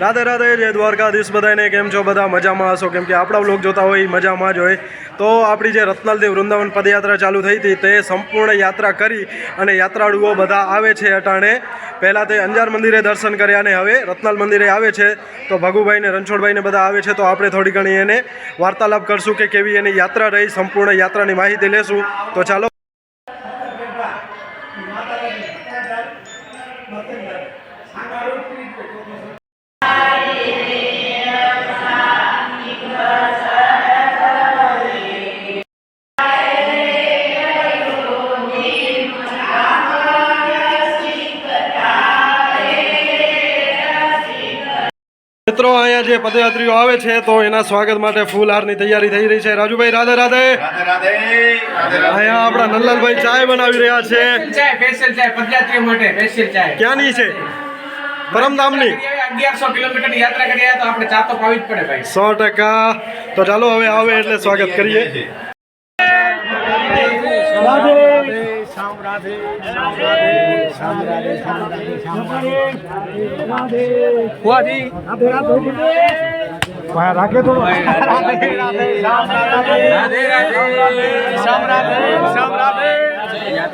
રાધે રાધે, જય દ્વારકાધીશ બધાને કેમ છો? બધા મજામાં હશો? કેમ કે આપણા લોક જોતા હોય મજામાં જ હોય. તો આપણી જે રત્નાલદેવ વૃંદાવન પદયાત્રા ચાલુ થઈ હતી, તે સંપૂર્ણ યાત્રા કરી અને યાત્રાળુઓ બધા આવે છે અટાણે. પહેલાં તે અંજાર મંદિરે દર્શન કર્યા અને હવે રત્નાલ મંદિરે આવે છે. તો ભગુભાઈ ને રણછોડભાઈને બધા આવે છે. તો આપણે થોડી ઘણી એને વાર્તાલાપ કરશું કે કેવી એની યાત્રા રહી. સંપૂર્ણ યાત્રાની માહિતી લેશું. તો ચાલો. મિત્રો અહીંયા જે પદયાત્રીઓ આવે છે તો એના સ્વાગત માટે ફૂલહારની તૈયારી થઈ રહી છે. રાજુભાઈ રાધે રાધે. રાધે રાધે રાધે રાધે. અહીંયા આપણા નંદલાલભાઈ ચાય બનાવી રહ્યા છે. ક્યાંની છે પરમ ચાય સ્પેશિયલ ચાય પદયાત્રીઓ માટે સ્પેશિયલ ચાય. ક્યાંની રાધે પરમધામની અગિયારસો કિલોમીટરની યાત્રા કરી તો આપણે ચા તો પાવી જ પડે ભાઈ સો ટકા તો ચાલો હવે આવે એટલે સ્વાગત કરીએ રાધે રાધે શ્યામ રાધે શ્યામ રાધે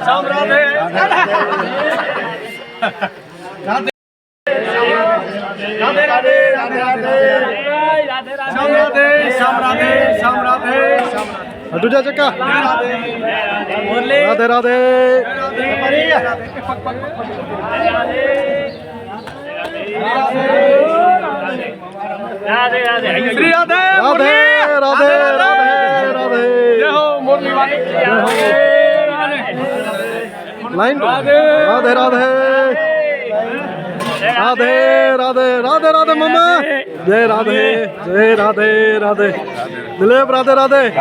શ્યામ રાધે શ્યામ રાધે શ્યામ રાધે શ્યામ રાધે અડુજા ચક્કા રાધે રાધે શ્રી રાધે રાધે રાધે રાધે રાધે જય હો મુરલી વાલી લાઈન રાધે રાધે રાધે રાધે રાધે રાધે મમ્મા જય રાધે જય રાધે રાધે દિલીપ રાધે રાધે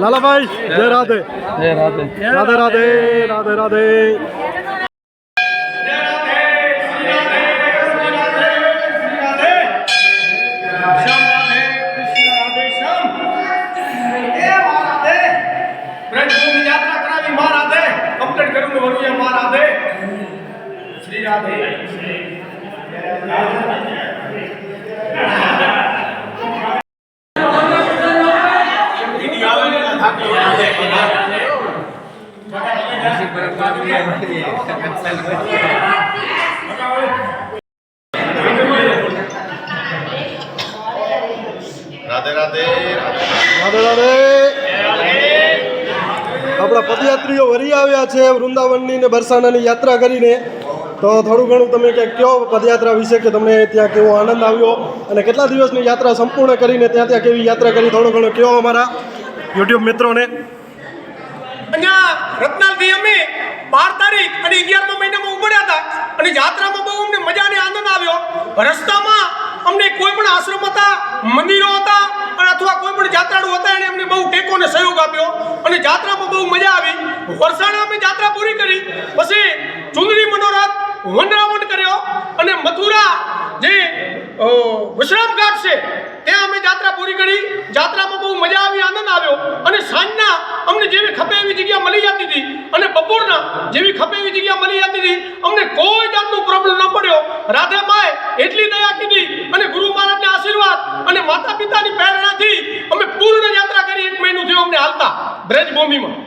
લાલાભાઈ જય રાધે રાધે રાધે રાધે રાધે રાધે રાધે શ્રી રાધે રાધે આપણા પદયાત્રીઓ વરી આવ્યા છે વૃંદાવનની ને બરસાનાની યાત્રા કરીને. તો થોડું ઘણું તમે ક્યાંક કયો પદયાત્રા વિશે કે તમને ત્યાં કેવો આનંદ આવ્યો અને કેટલા દિવસની યાત્રા સંપૂર્ણ કરીને ત્યાં ત્યાં કેવી યાત્રા કરી, થોડું ઘણું કયો અમારા. યુટ્યુબ મિત્રોને. અહીંયા રત્નાલથી અમે બાર તારીખ અને અગિયારમા મહિનામાં ઉમડ્યા હતા અને જાત્રામાં બહુ અમને મજા અને આનંદ આવ્યો. રસ્તામાં અમને કોઈ પણ આશ્રમ હતા, મંદિરો હતા, અને અથવા કોઈ પણ જાત્રાળુ હતા એને અમને બહુ ટેકો અને સહયોગ આપ્યો. અને જાત્રામાં બહુ મજા આવી. વરસાણા અમે જાત્રા પૂરી કરી. પછી ચુંદડી મનોરથ વનરાવણ કર્યો. અને મથુરા જે વિશ્રામ ઘાટ છે, ત્યાં અમે જાત્રા પૂરી કરી. જાત્રામાં બહુ મજા આવ્યો. અને સાંજના અમને જેવી ખપે એવી જગ્યા મળી જતી હતી, અને બપોરના જેવી ખપે એવી જગ્યા મળી જતી હતી, અમને કોઈ જાતનો પ્રોબ્લેમ ન પડ્યો. રાધે માએ એટલી દયા કીધી, અને ગુરુ મહારાજના આશીર્વાદ, અને માતા પિતાની પ્રેરણાથી અમે પૂર્ણ યાત્રા કરી એક મહિનો થયો અમને હાલતા. બ્રજભૂમિમાં.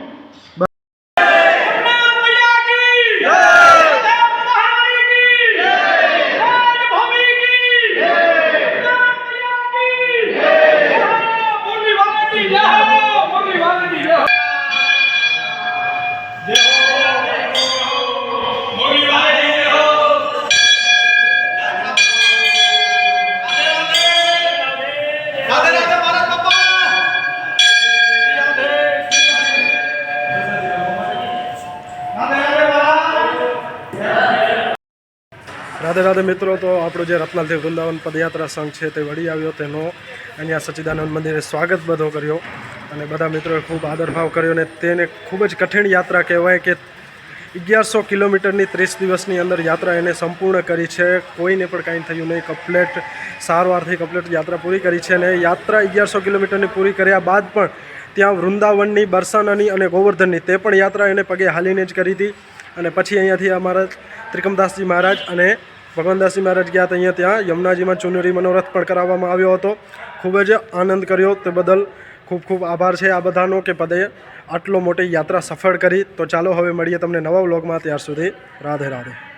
રાધે રાધે મિત્રો, તો આપણો જે રત્નાલદેવ વૃંદાવન પદયાત્રા સંઘ છે તે વળી આવ્યો. તેનો અહીંયા સચ્ચિદાનંદ મંદિરે સ્વાગત બધો કર્યો અને બધા મિત્રોએ ખૂબ આદરભાવ કર્યો અને તેને ખૂબ જ કઠિન યાત્રા કહેવાય કે અગિયારસો કિલોમીટરની ત્રીસ દિવસની અંદર યાત્રા એને સંપૂર્ણ કરી છે. કોઈને પણ કાંઈ થયું નહીં. કમ્પ્લેટ સારવારથી કમ્પ્લેટ યાત્રા પૂરી કરી છે અને યાત્રા અગિયારસો કિલોમીટરની પૂરી કર્યા બાદ પણ ત્યાં વૃંદાવનની, બરસાનાની અને ગોવર્ધનની તે પણ યાત્રા એને પગે હાલીને જ કરી હતી. અને પછી અહીંયાથી અમારા ત્રિકમદાસજી મહારાજ અને ભગવાનદાસજી મહારાજ ગયા હતા અહીંયા ત્યાં. યમુનાજીમાં ચુનરી મનોરથ પણ કરાવવામાં આવ્યો હતો. ખૂબ જ આનંદ કર્યો તે બદલ ખૂબ ખૂબ આભાર છે આ બધાનો કે પદે આટલો મોટી યાત્રા સફળ કરી. તો ચાલો હવે મળીએ તમને નવા વ્લોગમાં. ત્યાર સુધી રાધે રાધે.